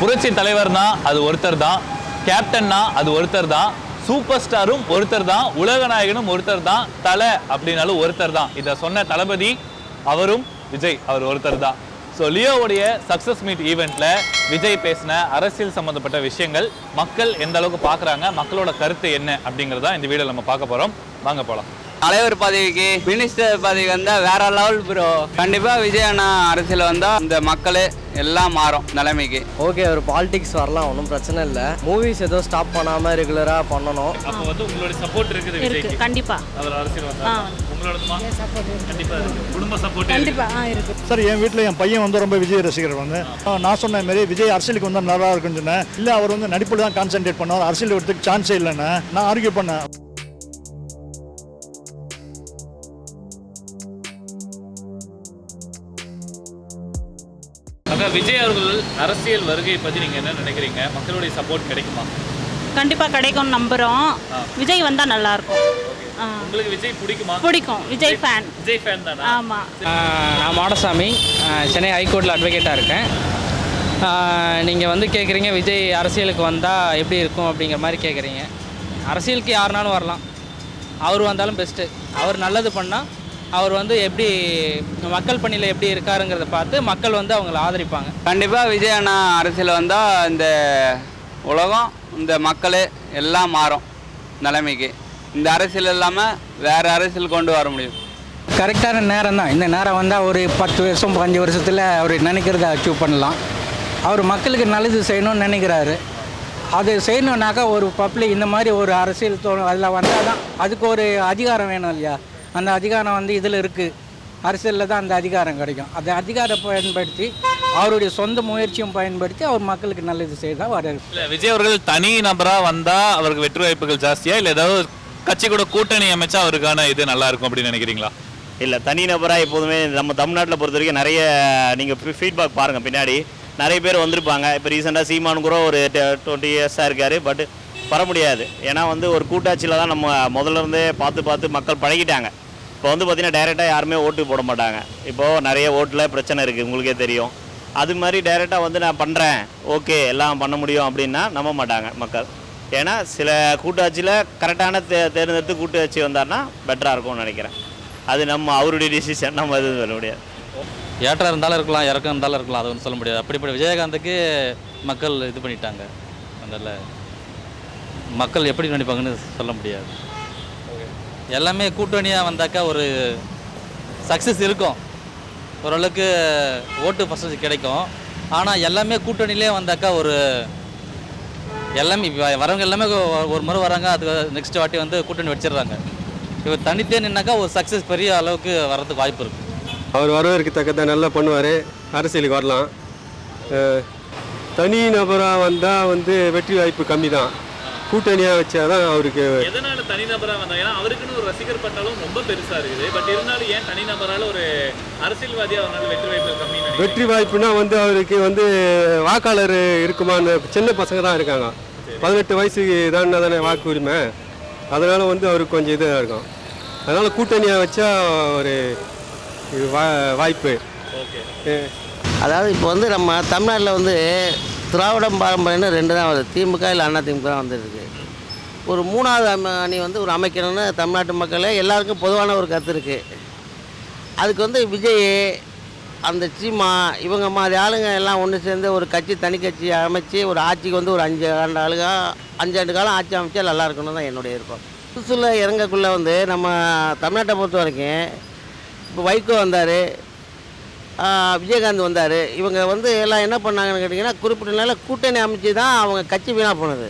புரட்சி தலைவர்னா அது ஒருத்தர் தான். கேப்டன்னா அது ஒருத்தர் தான். சூப்பர் ஸ்டாரும் ஒருத்தர் தான். உலக நாயகனும் ஒருத்தர் தான். தலை அப்படின்னாலும் ஒருத்தர் தான். இதை சொன்ன தளபதி அவரும் விஜய் அவர் ஒருத்தர் தான். ஸோ லியோவுடைய சக்ஸஸ் மீட் ஈவெண்ட்ல விஜய் பேசின அரசியல் சம்மந்தப்பட்ட விஷயங்கள் மக்கள் எந்த அளவுக்கு பார்க்குறாங்க மக்களோட கருத்து என்ன அப்படிங்கிறதா இந்த வீடியோ நம்ம பார்க்க போகிறோம் வாங்க போகலாம் தலைவர் பதவிக்கு மினிஸ்டர் பதவிக்கு வந்தா வேற லெவல் ப்ரோ கண்டிப்பா விஜய் அண்ணா அரசியல் வந்தா இந்த மக்களே எல்லாம் மாறும் நிலைமைக்கு. ஓகே ஒரு பாலிடிக்ஸ் வரலாம் ஒன்றும் பிரச்சனை இல்லை. மூவிஸ் எதுவும் ஸ்டாப் பண்ணாமல் ரெகுலராக பண்ணணும். அப்போ வந்து உங்களுடைய சப்போர்ட் இருக்குது இருக்கு கண்டிப்பா. அவர் அரசியல் ஆ. உங்களோடதுமா கண்டிப்பா இருக்கு. குடும்ப சப்போர்ட் கண்டிப்பா ஆ இருக்கு. சார் என் வீட்டில் என் பையன் வந்து ரொம்ப விஜய் ரசிகர் வந்து. நான் சொன்ன மாரி விஜய் அரசியலுக்கு வந்தால் நல்லா இருக்குன்னு சொன்னேன். இல்லை அவர் வந்து நடிப்பில் தான் கான்சென்ட்ரேட் பண்ணுவார் அரசியல் வரதுக்கு சான்ஸே இல்லைன்னு நான் ஆர்கியூ பண்ணேன். அக்கா விஜய் அவர்கள் அரசியல் வருகை பத்தி நீங்க என்ன நினைக்கிறீங்க? மக்களுடைய சப்போர்ட் கிடைக்குமா? கண்டிப்பா கிடைக்கும் நம்புறோம். விஜய் வந்தா நல்லா இருக்கும். ஆ. உங்களுக்கு விஜய் பிடிக்குமா? பிடிக்கும். விஜய் ஃபேன் விஜய் ஃபேன் தானா? ஆமா. நான் மாடசாமி. சென்னை ஹைகோர்ட்டில் அட்வொகேட்டாக இருக்கேன். நீங்கள் வந்து கேட்குறீங்க விஜய் அரசியலுக்கு வந்தால் எப்படி இருக்கும் அப்படிங்கிற மாதிரி கேட்குறீங்க அரசியலுக்கு யாருனாலும் வரலாம். அவர் வந்தாலும் பெஸ்ட்டு அவர் நல்லது பண்ணால் அவர் வந்து எப்படி மக்கள் பணியில் எப்படி இருக்காருங்கிறத பார்த்து மக்கள் வந்து அவங்கள ஆதரிப்பாங்க. கண்டிப்பா விஜய் அண்ணா அரசியல் வந்தா இந்த உலகம் இந்த மக்களே எல்லாம் மாறும் நிலைமைக்கு. இந்த அரசியல் இல்லாமல் வேற அரசியல் கொண்டு வர முடியும். கரெக்டான நேரம் தான். இந்த நேரம் வந்தால் ஒரு பத்து வருஷம் பதினஞ்சு வருஷத்தில் அவர் நினைக்கிறத அச்சீவ் பண்ணலாம். அவர் மக்களுக்கு நல்லது செய்யணும்னு நினைக்கிறாரு. அது செய்யணுன்னாக்கா ஒரு பப்ளிக் இந்த மாதிரி ஒரு அரசியல் தோணும் அதில் வந்தால் தான் அதுக்கு ஒரு அதிகாரம் வேணும் இல்லையா? அந்த அதிகாரம் வந்து இதில் இருக்குது அரசியலில் தான் அந்த அதிகாரம் கிடைக்கும். அந்த அதிகாரம் பயன்படுத்தி அவருடைய சொந்த முயற்சியும் பயன்படுத்தி அவர் மக்களுக்கு நல்லது செய்தால் வர இல்ல விஜய் அவர்கள் தனி நபரா வந்தா அவருக்கு வெற்றி வாய்ப்புகள் ஜாஸ்தியா? இல்ல ஏதாவது கட்சி கூட கூட்டணி அமைச்சா அவருக்கான இது நல்லா இருக்கும் அப்படின்னு நினைக்கிறீங்களா? இல்லை தனிநபராக எப்போதுமே நம்ம தமிழ்நாட்டில் பொறுத்த வரைக்கும் நிறைய நீங்கள் ஃபீட்பேக் பாருங்கள் பின்னாடி. நிறைய பேர் வந்திருப்பாங்க. இப்போ ரீசெண்டாக சீமான் கூட ஒரு டுவெண்ட்டி இயர்ஸாக இருக்கார். பட் வர முடியாது. ஏன்னா வந்து ஒரு கூட்டாட்சியில் தான் நம்ம முதல்ல இருந்தே பார்த்து பார்த்து மக்கள் பழகிட்டாங்க. இப்போ வந்து பார்த்திங்கன்னா டைரெக்டாக யாருமே ஓட்டு போட மாட்டாங்க. இப்போது நிறைய ஓட்டில் பிரச்சனை இருக்குது உங்களுக்கே தெரியும். அது மாதிரி டைரெக்டாக வந்து நான் பண்ணுறேன் ஓகே எல்லாம் பண்ண முடியும் அப்படின்னா நம்ப மாட்டாங்க மக்கள். ஏன்னா சில கூட்டாட்சியில் கரெக்டான தே தேர்ந்தெடுத்து கூட்டாட்சி வந்தார்னா பெட்டராக இருக்கும்னு நினைக்கிறேன். அது நம்ம அவருடைய டிசிஷன் நம்ம எதுவும் சொல்ல முடியாது. ஏற்றம் இருந்தாலும் இருக்கலாம் இறக்கம் இருந்தாலும் இருக்கலாம் அது ஒன்றும் சொல்ல முடியாது. அப்படிப்பட்ட விஜயகாந்துக்கு மக்கள் இது பண்ணிட்டாங்க. அதனால் மக்கள் எப்படி நினைப்பாங்கன்னு சொல்ல முடியாது. எல்லாமே கூட்டணியாக வந்தாக்கா ஒரு சக்ஸஸ் இருக்கும். ஓரளவுக்கு ஓட்டு பர்சன்டேஜ் கிடைக்கும். ஆனால் எல்லாமே கூட்டணியிலே வந்தாக்கா ஒரு எல்லாமே இப்போ வரவங்க எல்லாமே ஒரு முறை வராங்க அதுக்கு நெக்ஸ்ட் வாட்டி வந்து கூட்டணி வச்சிடுறாங்க. இப்போ தனித்தே நின்னாக்கா ஒரு சக்ஸஸ் பெரிய அளவுக்கு வர்றதுக்கு வாய்ப்பு இருக்குது அவர் வரவேற்கு தக்கத்தை நல்லா பண்ணுவார். அரசியலுக்கு வரலாம். தனி நபராக வந்தால் வந்து வெற்றி வாய்ப்பு கம்மி தான் கூட்டணியாக வச்சா தான் அவருக்கு எதனால தனி நபரா வந்தா? ஏன்னா அவருக்குன்னு ஒரு ரசிகர் பட்டாலும் ரொம்ப பெருசா இருக்குது. பட் இருந்தாலும் ஏன் தனி நபரால ஒரு அரசியல்வாதியா அவரால் வெற்றி வாய்ப்பு கம்மி வெற்றி வாய்ப்புனா வந்து அவருக்கு வந்து வாக்காளர் இருக்குமான்னு சின்ன பசங்க தான் இருக்காங்க. பதினெட்டு வயசுக்கு தான் தானே வாக்கு உரிமை. அதனால் வந்து அவருக்கு கொஞ்சம் இதாக இருக்கும். அதனால் கூட்டணியாக வச்சா ஒரு இது வா வாய்ப்பு. அதாவது இப்போ வந்து நம்ம தமிழ்நாட்டில் வந்து திராவிடம் பாரம்பரியம்னு ரெண்டு தான் வருது. திமுக இல்லை அண்ணா திமுக தான் வந்துருக்கு ஒரு மூணாவது அணி வந்து ஒரு அமைக்கணும்னு தமிழ்நாட்டு மக்களே எல்லாருக்கும் பொதுவான ஒரு கருத்து இருக்குது அதுக்கு வந்து விஜய் அந்த சீமா இவங்க மாதிரி ஆளுங்க எல்லாம் ஒன்று சேர்ந்து ஒரு கட்சி தனி கட்சி அமைச்சு ஒரு ஆட்சிக்கு வந்து ஒரு அஞ்சு ஆண்டு ஆளுங்க அஞ்சாண்டு காலம் ஆட்சி அமைச்சா நல்லா இருக்கணும் தான் என்னுடைய இருக்கும் புதுசில் இறங்கக்குள்ளே வந்து நம்ம தமிழ்நாட்டை பொறுத்த வரைக்கும் இப்போ வைகோ வந்தார் விஜயகாந்த் வந்தார் இவங்க வந்து எல்லாம் என்ன பண்ணாங்கன்னு கேட்டிங்கன்னா குறிப்பிட்ட நாளில் கூட்டணி அமைச்சு தான் அவங்க கட்சி வீணாக போனது.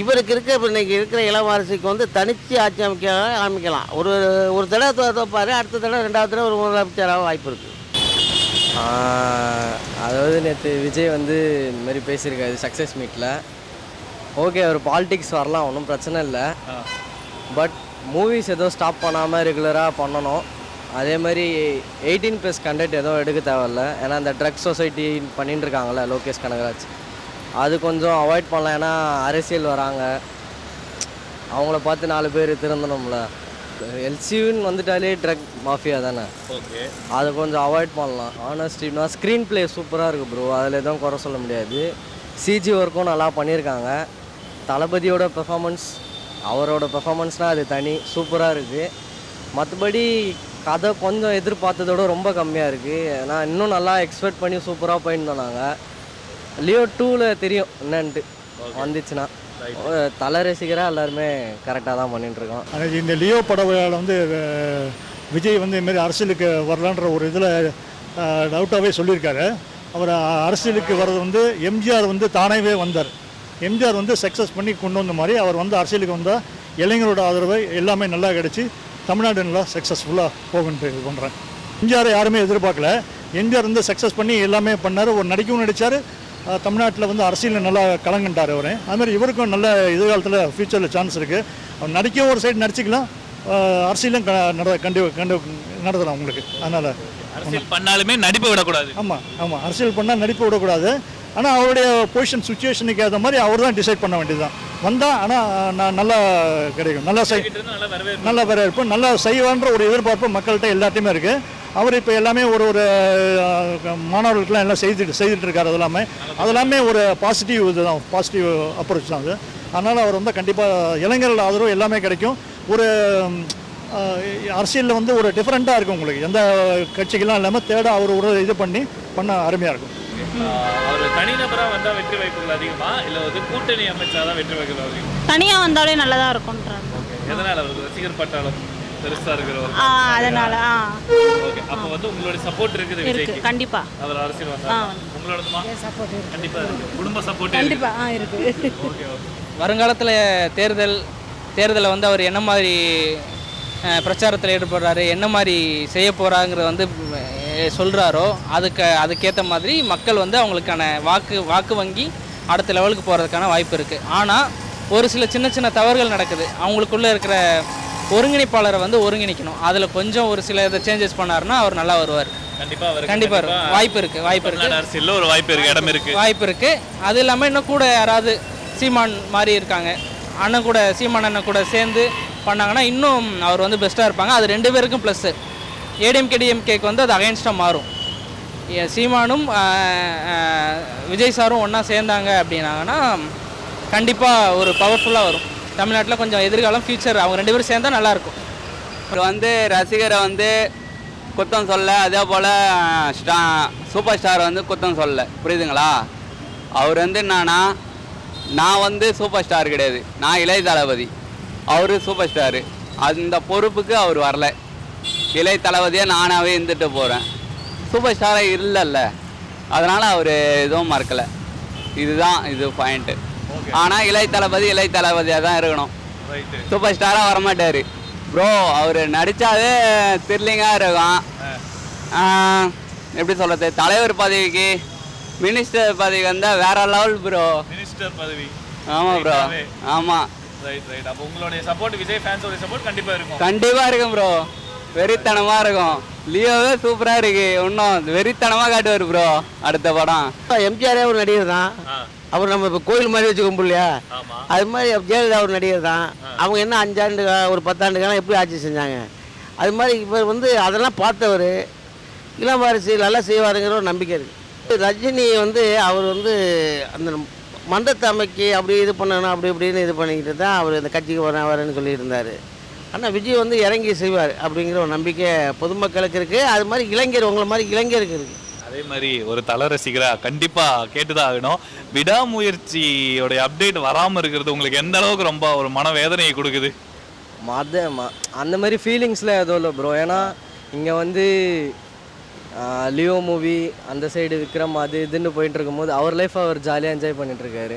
இவருக்கு இருக்க இப்போ இன்னைக்கு இருக்கிற இளவரசிக்கு வந்து தனிச்சு ஆட்சி அமைக்க ஆரம்பிக்கலாம் ஒரு ஒரு தடவை தோ தோப்பார் அடுத்த தடவை ரெண்டாவது தடவை ஒரு முதலமைச்சராக வாய்ப்பு இருக்குது அதாவது நேற்று விஜய் வந்து இந்த மாதிரி பேசியிருக்காரு சக்ஸஸ் மீட்டில் ஓகே ஒரு பாலிடிக்ஸ் வரலாம் ஒன்றும் பிரச்சனை இல்லை. பட் மூவிஸ் எதுவும் ஸ்டாப் பண்ணாமல் ரெகுலராக பண்ணணும். அதே மாதிரி எயிட்டீன் ப்ளஸ் கண்டென்ட் எதுவும் எடுக்க தேவையில்ல. ஏன்னா அந்த ட்ரக் சொசைட்டி பண்ணிட்டு இருக்காங்கல்ல லோகேஷ் கனகராஜ். அது கொஞ்சம் அவாய்ட் பண்ணலாம். ஏன்னா அரசியல் வராங்க. அவங்கள பார்த்து நாலு பேர் திருந்தணும்ல. எல்சியூன்னு வந்துட்டாலே ட்ரக் மாஃபியா தானே. ஓகே அதை கொஞ்சம் அவாய்ட் பண்ணலாம். ஆனஸ்டினா ஸ்க்ரீன் ப்ளே சூப்பராக இருக்குது ப்ரோ அதில் எதுவும் குறை சொல்ல முடியாது. சிஜி ஒர்க்கும் நல்லா பண்ணியிருக்காங்க. தளபதியோட பெர்ஃபார்மன்ஸ் அவரோட பெர்ஃபார்மன்ஸ்னால் அது தனி. சூப்பராக இருக்குது மற்றபடி கதை கொஞ்சம் எதிர்பார்த்ததோட ரொம்ப கம்மியாக இருக்குது நான் இன்னும் நல்லா எக்ஸ்பெக்ட் பண்ணி சூப்பராக போயிருந்தோம் நாங்கள் லியோ டூவில் தெரியும் என்னன்ட்டு. வந்துச்சுன்னா. தலை ரசிகராக எல்லாருமே கரெக்டாக தான் பண்ணிட்டு இருக்கோம் ஆனால் இந்த லியோ பட விழாவில் வந்து விஜய் வந்து இதுமாரி அரசியலுக்கு வரலான்ற ஒரு இதில் டவுட்டாகவே சொல்லியிருக்காரு. அவர் அரசியலுக்கு வர்றது வந்து எம்ஜிஆர் வந்து தானாகவே வந்தார். எம்ஜிஆர் வந்து சக்ஸஸ் பண்ணி கொண்டு வந்த மாதிரி அவர் வந்து அரசியலுக்கு வந்தால் இளைஞரோட ஆதரவு எல்லாமே நல்லா கிடச்சி தமிழ்நாடு நல்லா சக்ஸஸ்ஃபுல்லாக போகுன்ட்டு இது பண்ணுறேன் எம்ஜிஆர் யாருமே எதிர்பார்க்கல. எம்ஜிஆர் வந்து சக்ஸஸ் பண்ணி எல்லாமே பண்ணார். ஒரு நடிக்கவும் நடித்தார் தமிழ்நாட்டில் வந்து அரசியலில் நல்லா கலங்கண்டார் அவர். அதுமாதிரி இவருக்கும் நல்ல எதிர்காலத்தில் ஃப்யூச்சரில் சான்ஸ் இருக்குது அவர் நடிக்கவும் ஒரு சைடு நடிச்சிக்கலாம். அரசியலும் நட கண்டு கண்டு நடத்தலாம் உங்களுக்கு. அதனால் அரசியல் பண்ணாலுமே நடிப்பை விடக்கூடாது. ஆமாம் ஆமாம் அரசியல் பண்ணால் நடிப்பு விடக்கூடாது. ஆனால் அவருடைய பொசிஷன் சுச்சுவேஷனுக்கு ஏற்ற மாதிரி அவர் தான் டிசைட் பண்ண வேண்டியதுதான். வந்தால் ஆனால் நான் நல்லா கிடைக்கும். நல்லா செய் நல்லா வரவேற்பு நல்ல வரவேற்பு நல்லா செய்வான்ற ஒரு எதிர்பார்ப்பு மக்கள்கிட்ட எல்லாத்தையுமே இருக்குது அவர் இப்போ எல்லாமே ஒரு ஒரு மாணவர்களுக்கெல்லாம் எல்லாம் செய்துட்டு செய்துட்டு இருக்கார் அதெல்லாமே. அதெல்லாமே ஒரு பாசிட்டிவ் இதுதான் பாசிட்டிவ் அப்ரோச் தான் அது. அதனால் அவர் வந்து கண்டிப்பாக இளைஞர்கள் ஆதரவு எல்லாமே கிடைக்கும். ஒரு அரசியலில் வந்து ஒரு டிஃப்ரெண்ட்டாக இருக்கும் உங்களுக்கு. எந்த கட்சிக்கெல்லாம் இல்லாமல் தேட அவர் ஒரு இது பண்ணி பண்ண அருமையாக இருக்கும். அவர் தனிநபரா வந்தா வெற்றி வாய்ப்புகள் அதிகமா? இல்ல வந்து கூட்டணி அமைச்சாதான் வெற்றி வாய்ப்புகள் அதிகம்? தனியாக வந்தாலே நல்லதாக இருக்கும்ன்றாங்க. எதனால அவருக்கு ரசிகர் பட்டாளம் பெருசா இருக்கிறவர் ஆ அதனால் ஆ. ஓகே. அப்போ வந்து உங்களுடைய சப்போர்ட் இருக்குது இருக்கு விஜய்க்கு? கண்டிப்பாக அவர் அரசியல் வந்தா ஆ. உங்களோடதுமா? கண்டிப்பா இருக்கு. குடும்ப சப்போர்ட் ஆ இருக்குது ஓகே ஓகே. வருங்காலத்தில் தேர்தல் தேர்தலில் வந்து அவர் என்ன மாதிரி பிரச்சாரத்தில் ஈடுபடுறாரு என்ன மாதிரி செய்ய போகிறாங்கிறத வந்து சொல்கிறாரோ அதுக்கு அதுக்கேற்ற மாதிரி மக்கள் வந்து அவங்களுக்கான வாக்கு வாக்கு வங்கி அடுத்த லெவலுக்கு போகிறதுக்கான வாய்ப்பு இருக்குது ஆனால் ஒரு சில சின்ன சின்ன தவறுகள் நடக்குது. அவங்களுக்குள்ளே இருக்கிற ஒருங்கிணைப்பாளரை வந்து ஒருங்கிணைக்கணும். அதில் கொஞ்சம் ஒரு சில இதை சேஞ்சஸ் பண்ணாருன்னா அவர் நல்லா வருவார். கண்டிப்பா அவருக்கு கண்டிப்பா இருக்கும். வாய்ப்பு இருக்கு, வாய்ப்பு இருக்கு. தமிழ்நாடு அரசியல்ல ஒரு வாய்ப்பு இருக்கு இடம் இருக்கு. வாய்ப்பு இருக்குது அது இல்லாமல் இன்னும் கூட யாராவது சீமான் மாதிரி இருக்காங்க. அண்ணன் கூட சீமான் அண்ணன் கூட சேர்ந்து பண்ணாங்கன்னா இன்னும் அவர் வந்து பெஸ்ட்டாக இருப்பாங்க. அது ரெண்டு பேருக்கும் ப்ளஸ்ஸு ஏடிஎம்கே டிஎம்கேக்கு வந்து அது அகைன்ஸ்டாக மாறும். சீமானும் விஜய் சாரும் ஒன்றா சேர்ந்தாங்க அப்படின்னாங்கன்னா கண்டிப்பாக ஒரு பவர்ஃபுல்லாக வரும். தமிழ்நாட்டில் கொஞ்சம் எதிர்காலம் ஃபியூச்சர் அவங்க ரெண்டு பேரும் சேர்ந்தா நல்லாயிருக்கும் இப்போ வந்து ரசிகரை வந்து குத்தம் சொல்ல அதே போல் ஸ்டா சூப்பர் ஸ்டார் வந்து குத்தம் சொல்ல. புரியுதுங்களா? அவர் வந்து என்னன்னா நான் வந்து சூப்பர் ஸ்டார் கிடையாது. நான் இளைய தளபதி. அவர் சூப்பர் ஸ்டாரு அந்த பொறுப்புக்கு அவர் வரல. இளைய தளபதியாக நானாகவே இருந்துட்டு போகிறேன் சூப்பர் ஸ்டாராக இல்லைல்ல. அதனால் அவர் எதுவும் மறக்கலை. இதுதான் இது பாயிண்ட்டு ஆனால் இளைய தளபதி இளைய தளபதியாக தான் இருக்கணும். சூப்பர் ஸ்டாராக வரமாட்டார். ப்ரோ அவர் நடித்தாலே த்ரில்லிங்காக இருக்கும். எப்படி சொல்கிறது தலைவர் பதவிக்கு மினிஸ்டர் பதவிக்கு வந்தால் வேற லெவல் ப்ரோ மினிஸ்டர் பதவி. ஆமாம் ப்ரோ ஆமாம் ரைட் ரைட் அப்போ உங்களுடைய சப்போர்ட் விஜய் ஃபேன்ஸோட சப்போர்ட் கண்டிப்பா இருக்கும். கண்டிப்பாக இருக்கும் ப்ரோ வெறித்தனமாக இருக்கும். லியோவே சூப்பராக இருக்கு. இன்னும் வெறித்தனமாக காட்டுவார் ப்ரோ அடுத்த படம். எம்ஜிஆரே ஒரு நடிகர் தான். அவர் நம்ம இப்போ கோயில் மாதிரி வச்சு கும்பிடலையா? அது மாதிரி ஜெயலலிதா ஒரு நடிகர் தான். அவங்க என்ன அஞ்சாண்டு ஒரு பத்தாண்டு காலம் எப்படி ஆட்சி செஞ்சாங்க? அது மாதிரி இவர் வந்து அதெல்லாம் பார்த்தவர். இளம் வாரிசு நல்லா செய்வாருங்கிற ஒரு நம்பிக்கை இருக்குது ரஜினி வந்து அவர் வந்து அந்த மன்றத்தை அமைக்கி அப்படி இது பண்ணணும் அப்படி இப்படின்னு இது பண்ணிக்கிட்டு தான் அவர் இந்த கட்சிக்கு வரேன் வரேன்னு சொல்லிட்டு இருந்தார். ஆனால் விஜய் வந்து இறங்கி செய்வார் அப்படிங்கிற ஒரு நம்பிக்கை பொதுமக்களுக்கு இருக்குது அது மாதிரி இளைஞர் உங்களை மாதிரி இளைஞருக்கு இருக்குது அதே மாதிரி ஒரு தல ரசிகரா கண்டிப்பா கேட்டுதான் ஆகணும். விடாமுயற்சியோட அப்டேட் வராம இருக்கிறது உங்களுக்கு எந்த அளவுக்கு ரொம்ப ஒரு மனவேதனையை கொடுக்குது? மத ம- அந்த மாதிரி ஃபீலிங்ஸ்லாம் எதுவும் இல்லை ப்ரோ ஏன்னா இங்கே வந்து லியோ மூவி அந்த சைடு விக்ரம் அது இதுன்னு போயிட்டு இருக்கும்போது அவர் லைஃப் அவர் ஜாலியாக என்ஜாய் பண்ணிட்டு இருக்காரு.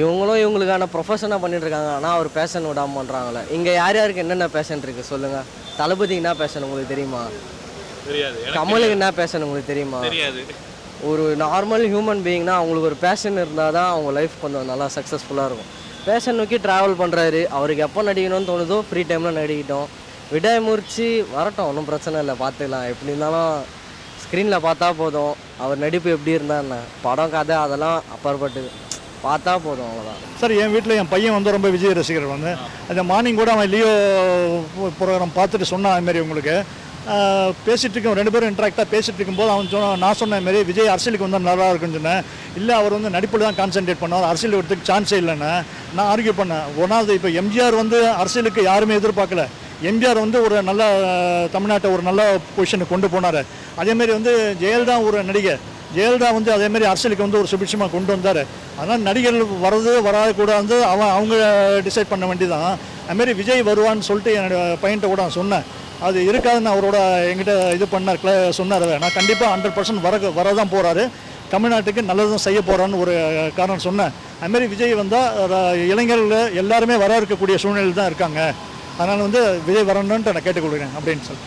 இவங்களும் இவங்களுக்கான ப்ரொஃபஷனாக பண்ணிட்டு இருக்காங்க. ஆனால் அவர் பேஷன் விடாம பண்ணுறாங்களே இங்கே யார் யாருக்கு என்னென்ன பேஷன் இருக்குது சொல்லுங்கள் தளபதிக்கு என்ன பேஷன் உங்களுக்கு தெரியுமா? தெரியாது. கமலுக்கு என்ன பேஷன் உங்களுக்கு தெரியுமா? தெரியாது. ஒரு நார்மல் ஹியூமன் பீயிங்னா அவங்களுக்கு ஒரு பேஷன் இருந்தால் தான் அவங்க லைஃப் கொஞ்சம் நல்லா சக்ஸஸ்ஃபுல்லாக இருக்கும். பேஷன் நோக்கி ட்ராவல் பண்ணுறாரு அவருக்கு எப்போ நடிக்கணும்னு தோணுதோ ஃப்ரீ டைமில் நடிக்கிட்டோம். விடாமுயற்சி வரட்டும் ஒன்றும் பிரச்சனை இல்லை. பார்த்துக்கலாம் எப்படி இருந்தாலும் ஸ்க்ரீனில் பார்த்தா போதும். அவர் நடிப்பு எப்படி இருந்தா என்ன? படம் கதை அதெல்லாம் அப்பாற்பட்டது. பார்த்தா போதும் அவ்வளோதான் சார் என் வீட்டில் என் பையன் வந்து ரொம்ப விஜய் ரசிகர் வந்து. அந்த மார்னிங் கூட அவன் லியோ ப்ரோக்ராம் பார்த்துட்டு சொன்னான் அதுமாரி உங்களுக்கு. பேசிகிட்டு இருக்கோம் ரெண்டு பேரும் இன்ட்ராக்டாக பேசிகிட்டு இருக்கும்போது அவன் சொன்ன நான் சொன்ன மாதிரி விஜய் அரசியலுக்கு வந்து நல்லா இருக்குன்னு சொன்னேன். இல்லை அவர் வந்து நடிப்பில் தான் கான்சென்ட்ரேட் பண்ணுவார் அரசியல் எடுத்துக்கு சான்ஸே இல்லைன்னு. நான் ஆர்கியூ பண்ணேன். ஒன்றாவது இப்போ எம்ஜிஆர் வந்து அரசியலுக்கு யாருமே எதிர்பார்க்கல. எம்ஜிஆர் வந்து ஒரு நல்ல தமிழ்நாட்டை ஒரு நல்ல பொசிஷனுக்கு கொண்டு போனார். அதேமாரி வந்து ஜெயலலிதா ஒரு நடிகை. ஜெயலலிதா வந்து அதேமாரி அரசியலுக்கு வந்து ஒரு சுபிட்சமாக கொண்டு வந்தார். அதனால் நடிகர்கள் வர்றது வராது கூட வந்து அவன் அவங்க டிசைட் பண்ண வேண்டியதான் அதுமாரி விஜய் வருவான்னு சொல்லிட்டு என்னோட பையன்கிட்ட கூட நான் சொன்னேன். அது இருக்காதுன்னு அவரோட எங்கிட்ட இது பண்ணார் கிள சொன்னார் நான் கண்டிப்பாக ஹண்ட்ரட் பர்சன்ட் வர வரதான் போகிறாரு தமிழ்நாட்டுக்கு நல்லதும் செய்ய போகிறான்னு ஒரு காரணம் சொன்னேன். அதுமாரி விஜய் வந்தால் இளைஞர்கள் எல்லாருமே வர இருக்கக்கூடிய சூழ்நிலை தான் இருக்காங்க. அதனால் வந்து விஜய் வரணுன்ட்டு நான் கேட்டுக்கொள்கிறேன் அப்படின்னு சொல்லி